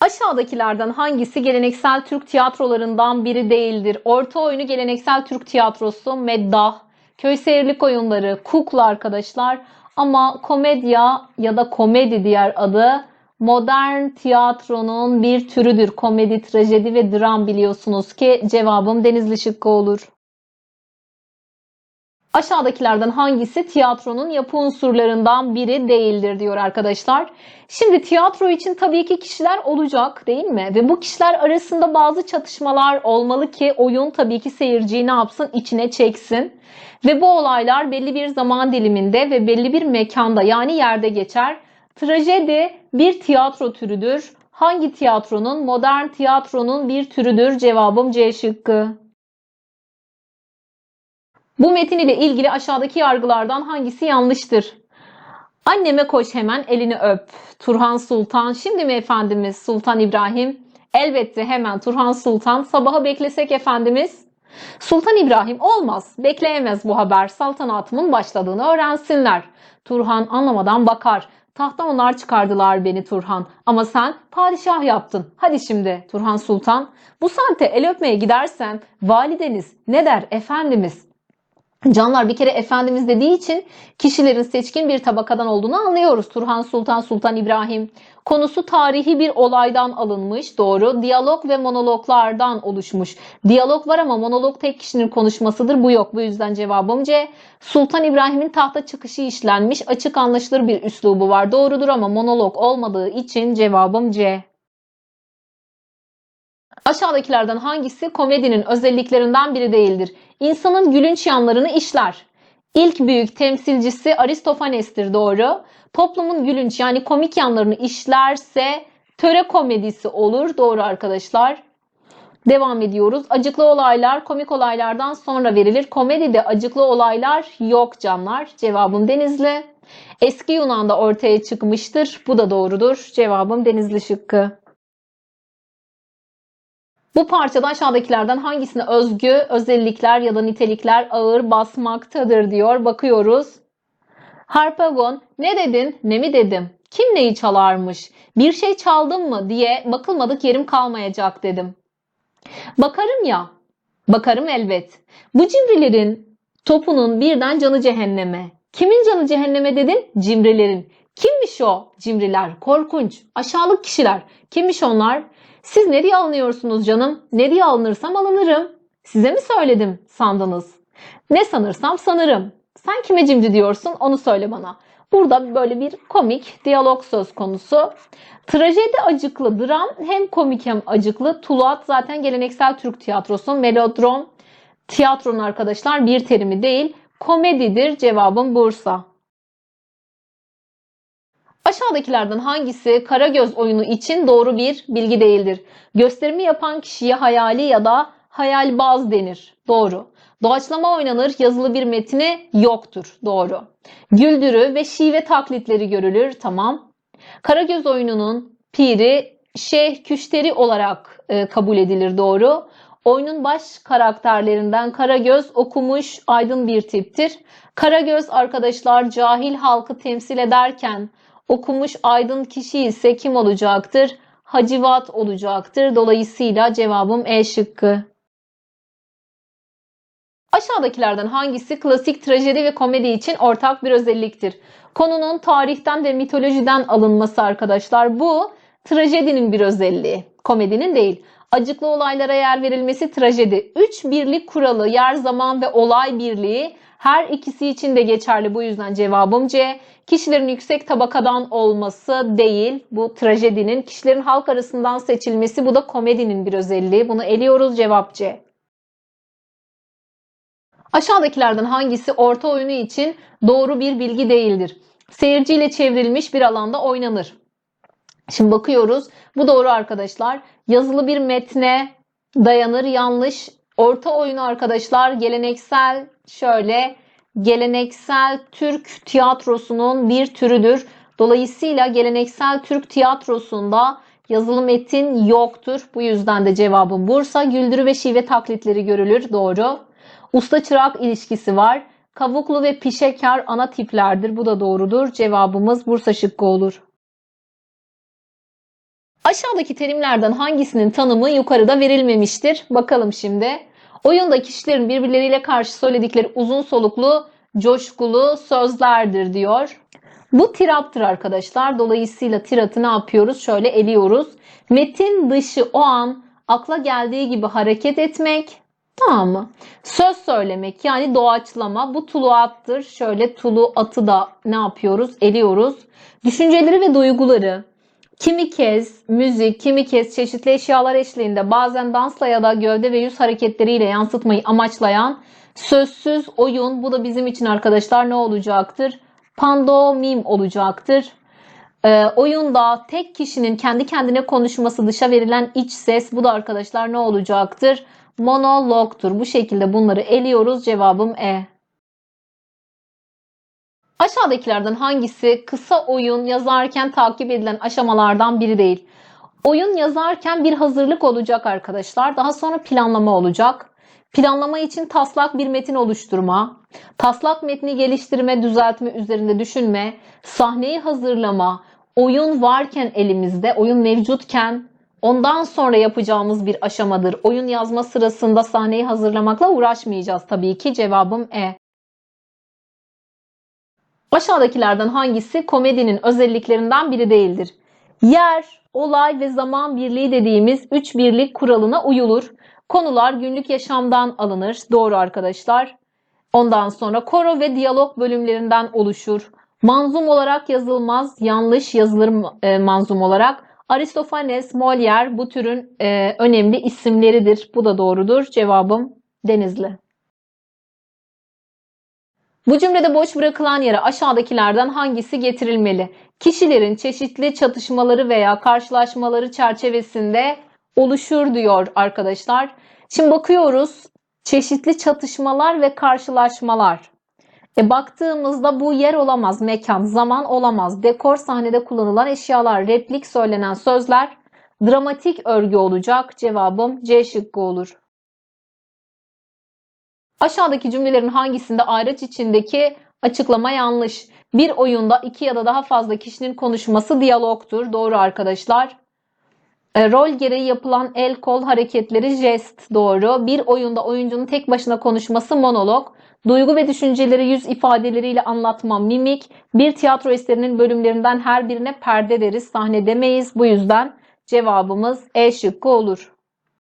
Aşağıdakilerden hangisi geleneksel Türk tiyatrolarından biri değildir? Orta oyunu geleneksel Türk tiyatrosu, meddah, köy seyirlik oyunları, kukla arkadaşlar. Ama komedya ya da komedi diğer adı modern tiyatronun bir türüdür. Komedi, trajedi ve dram biliyorsunuz ki cevabım Denizli şıkkı olur. Aşağıdakilerden hangisi tiyatronun yapı unsurlarından biri değildir diyor arkadaşlar. Şimdi tiyatro için tabii ki kişiler olacak değil mi? Ve bu kişiler arasında bazı çatışmalar olmalı ki oyun tabii ki seyirciyi ne yapsın? içine çeksin. Ve bu olaylar belli bir zaman diliminde ve belli bir mekanda yani yerde geçer. Trajedi bir tiyatro türüdür. Hangi tiyatronun? Modern tiyatronun bir türüdür. Cevabım C şıkkı. Bu metin ile ilgili aşağıdaki yargılardan hangisi yanlıştır? Anneme koş hemen elini öp. Turhan Sultan. Şimdi mi Efendimiz Sultan İbrahim? Elbette hemen Turhan Sultan. Sabaha beklesek Efendimiz. Sultan İbrahim olmaz. Bekleyemez bu haber. Saltanatımın başladığını öğrensinler. Turhan anlamadan bakar. Tahttan onlar çıkardılar beni Turhan. Ama sen padişah yaptın. Hadi şimdi Turhan Sultan. Bu saatte el öpmeye gidersem valideniz ne der efendimiz? Canlar bir kere Efendimiz dediği için kişilerin seçkin bir tabakadan olduğunu anlıyoruz. Turhan Sultan, Sultan İbrahim. Konusu tarihi bir olaydan alınmış. Doğru. Diyalog ve monologlardan oluşmuş. Diyalog var ama monolog tek kişinin konuşmasıdır. Bu yok. Bu yüzden cevabım C. Sultan İbrahim'in tahta çıkışı işlenmiş. Açık anlaşılır bir üslubu var. Doğrudur ama monolog olmadığı için cevabım C. Aşağıdakilerden hangisi komedinin özelliklerinden biri değildir? İnsanın gülünç yanlarını işler. İlk büyük temsilcisi Aristofanes'tir doğru. Toplumun gülünç yani komik yanlarını işlerse töre komedisi olur. Doğru arkadaşlar. Devam ediyoruz. Acıklı olaylar komik olaylardan sonra verilir. Komedide acıklı olaylar yok canlar. Cevabım Denizli. Eski Yunan'da ortaya çıkmıştır. Bu da doğrudur. Cevabım Denizli şıkkı. Bu parçada aşağıdakilerden hangisine özgü özellikler ya da nitelikler ağır basmaktadır diyor. Bakıyoruz. Harpagon ne dedin ne mi dedim. Kim neyi çalarmış? Bir şey çaldın mı diye bakılmadık yerim kalmayacak dedim. Bakarım ya. Bakarım elbet. Bu cimrilerin topunun birden canı cehenneme. Kimin canı cehenneme dedin? Cimrilerin. Kimmiş o cimriler? Korkunç. Aşağılık kişiler. Kimmiş onlar? Siz ne alınıyorsunuz canım? Ne alınırsam alınırım. Size mi söyledim sandınız? Ne sanırsam sanırım. Sen kime cimri diyorsun onu söyle bana. Burada böyle bir komik diyalog söz konusu. Trajedi acıklı, dram hem komik hem acıklı. Tuluat zaten geleneksel Türk tiyatrosu. Melodrom tiyatronun arkadaşlar bir terimi değil. Komedidir. Cevabım Bursa. Aşağıdakilerden hangisi Karagöz oyunu için doğru bir bilgi değildir? Gösterimi yapan kişiye hayali ya da hayalbaz denir. Doğru. Doğaçlama oynanır, yazılı bir metni yoktur. Doğru. Güldürü ve şive taklitleri görülür. Tamam. Karagöz oyununun piri Şeyh Küşteri olarak e, kabul edilir. Doğru. Oyunun baş karakterlerinden Karagöz okumuş aydın bir tiptir. Karagöz arkadaşlar cahil halkı temsil ederken okumuş aydın kişi ise kim olacaktır? Hacivat olacaktır. Dolayısıyla cevabım E şıkkı. Aşağıdakilerden hangisi klasik trajedi ve komedi için ortak bir özelliktir? Konunun tarihten ve mitolojiden alınması arkadaşlar. Bu trajedinin bir özelliği. Komedinin değil. Acıklı olaylara yer verilmesi trajedi. Üç birlik kuralı, yer, zaman ve olay birliği her ikisi için de geçerli. Bu yüzden cevabım C. Kişilerin yüksek tabakadan olması değil. Bu trajedinin kişilerin halk arasından seçilmesi. Bu da komedinin bir özelliği. Bunu eliyoruz. Cevap C. Aşağıdakilerden hangisi orta oyunu için doğru bir bilgi değildir? Seyirciyle çevrilmiş bir alanda oynanır. Şimdi bakıyoruz. Bu doğru arkadaşlar. Yazılı bir metne dayanır. Yanlış. Orta oyunu arkadaşlar geleneksel şöyle geleneksel Türk tiyatrosunun bir türüdür. Dolayısıyla geleneksel Türk tiyatrosunda yazılı metin yoktur. Bu yüzden de cevabım Bursa. Güldürü ve şive taklitleri görülür. Doğru. Usta çırak ilişkisi var. Kavuklu ve pişekar ana tiplerdir. Bu da doğrudur. Cevabımız Bursa şıkkı olur. Aşağıdaki terimlerden hangisinin tanımı yukarıda verilmemiştir? Bakalım şimdi. Oyunda kişilerin birbirleriyle karşı söyledikleri uzun soluklu, coşkulu sözlerdir diyor. Bu tiraptır arkadaşlar. Dolayısıyla tiratı ne yapıyoruz? Şöyle eliyoruz. Metin dışı o an akla geldiği gibi hareket etmek. Tamam mı? Söz söylemek yani doğaçlama. Bu tuluattır. Şöyle tulu atı da ne yapıyoruz? Eliyoruz. Düşünceleri ve duyguları kimi kez müzik, kimi kez çeşitli eşyalar eşliğinde bazen dansla ya da gövde ve yüz hareketleriyle yansıtmayı amaçlayan sözsüz oyun. Bu da bizim için arkadaşlar ne olacaktır? Pandomim olacaktır. Ee, oyunda tek kişinin kendi kendine konuşması dışa verilen iç ses. Bu da arkadaşlar ne olacaktır? Monologtur. Bu şekilde bunları eliyoruz. Cevabım E. Aşağıdakilerden hangisi kısa oyun yazarken takip edilen aşamalardan biri değil? Oyun yazarken bir hazırlık olacak arkadaşlar. Daha sonra planlama olacak. Planlama için taslak bir metin oluşturma, taslak metni geliştirme, düzeltme üzerinde düşünme, sahneyi hazırlama, oyun varken elimizde, oyun mevcutken ondan sonra yapacağımız bir aşamadır. Oyun yazma sırasında sahneyi hazırlamakla uğraşmayacağız tabii ki. Cevabım E. Aşağıdakilerden hangisi komedinin özelliklerinden biri değildir? Yer, olay ve zaman birliği dediğimiz üç birlik kuralına uyulur. Konular günlük yaşamdan alınır. Doğru arkadaşlar. Ondan sonra koro ve diyalog bölümlerinden oluşur. Manzum olarak yazılmaz, yanlış yazılır e, manzum olarak. Aristofanes, Molière bu türün e, önemli isimleridir. Bu da doğrudur. Cevabım Denizli. Bu cümlede boş bırakılan yere aşağıdakilerden hangisi getirilmeli? Kişilerin çeşitli çatışmaları veya karşılaşmaları çerçevesinde oluşur diyor arkadaşlar. Şimdi bakıyoruz çeşitli çatışmalar ve karşılaşmalar. E baktığımızda bu yer olamaz, mekan, zaman olamaz. Dekor sahnede kullanılan eşyalar, replik söylenen sözler, dramatik örgü olacak. Cevabım C şıkkı olur. Aşağıdaki cümlelerin hangisinde ayraç içindeki açıklama yanlış? Bir oyunda iki ya da daha fazla kişinin konuşması diyalogtur. Doğru arkadaşlar. E, rol gereği yapılan el kol hareketleri jest doğru. Bir oyunda oyuncunun tek başına konuşması monolog. Duygu ve düşünceleri yüz ifadeleriyle anlatma mimik. Bir tiyatro eserinin bölümlerinden her birine perde deriz, sahne demeyiz. Bu yüzden cevabımız E şıkkı olur.